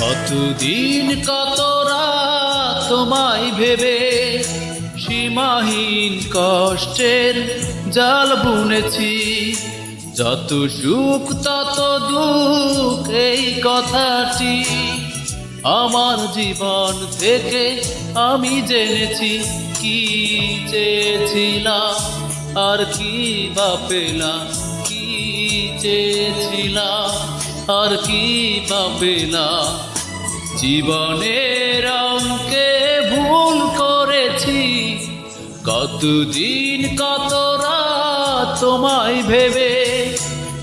কতদিন কত রাত তোমায় ভেবে সীমাহীন কষ্টের জাল বুনেছি। যত সুখ, তত দুঃখ এই কথাটি আমার জীবন থেকে আমি জেনেছি। কি চেয়েছিলাম, আর কি বা পেলাম, কি চেয়েছিলাম? আর কি পাবে না? জীবনের অঙ্কে ভুল করেছি। কতদিন, কত রাত তোমায় ভেবে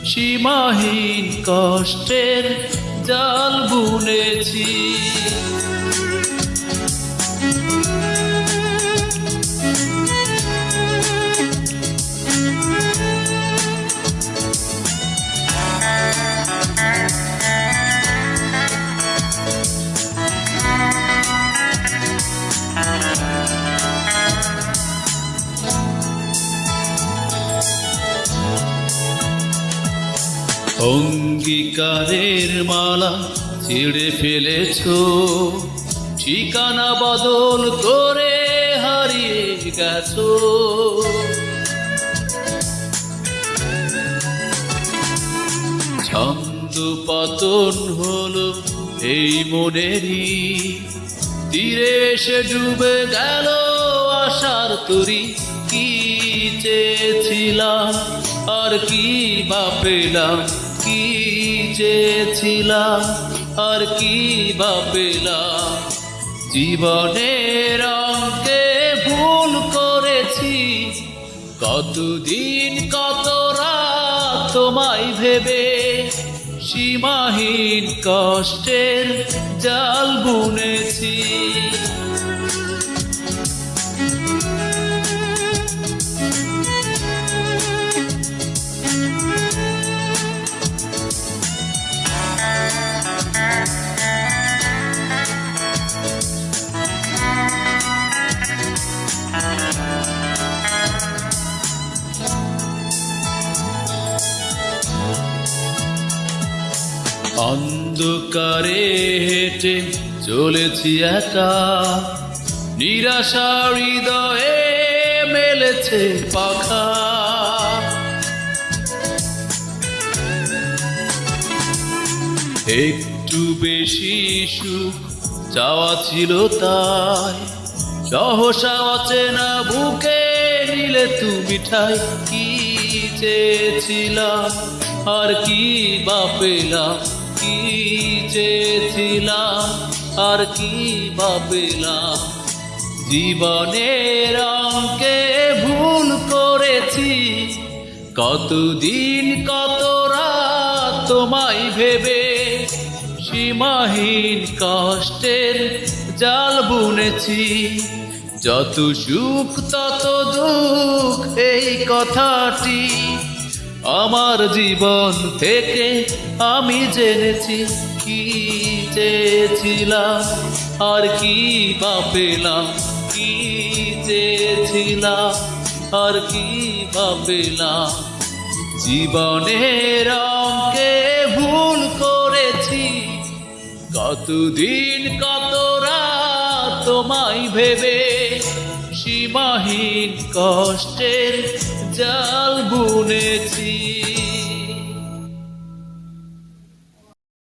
সীমাহীন কষ্টের জাল বুনেছি। অঙ্গীকারের মালা ছিঁড়ে ফেলেছ। ঠিকানা বদল করে হারিয়ে গেছো। ছন্দ পতন হলো এই মনেরই, তীরে এসে ডুবে গেল আশার তরি। কি চেয়েছিলাম আর কি বা পেলাম? কি চেয়েছিলাম? আর কি বা পেলাম? জীবনের অঙ্কে ভুল করেছি। কতদিন, কত রাত তোমায় ভেবে সীমাহীন কষ্টের জাল বুনেছি। অন্ধকারে হেঁটে চলেছি একা। নিরাশা হৃদয়ে মেলেছে পাখা। একটু বেশি সুখ চাওয়া ছিল তাই। সহসা অচেনা বুকে নিলে তুমি ঠাই কি চেয়েছিলাম? আর কি বা পেলাম? কি চেয়েছিলাম? আর কি বা পেলাম জীবনের অঙ্কে ভুল করেছি। কতদিন, কত রাত তোমায় ভেবে সীমাহীন কষ্টের জাল বুনেছি। যত সুখ, তত দুঃখ, এই কথাটি আমার জীবন থেকে আমি জেনেছি কি চেয়েছিলাম, আর কি বা পেলাম, কি চেয়েছিলাম, আর কি বা পেলাম। জীবনের অঙ্কে ভুল করেছি, কতদিন কত রাত তোমায় ভেবে সীমাহীন কষ্টের জাল বুনেছি।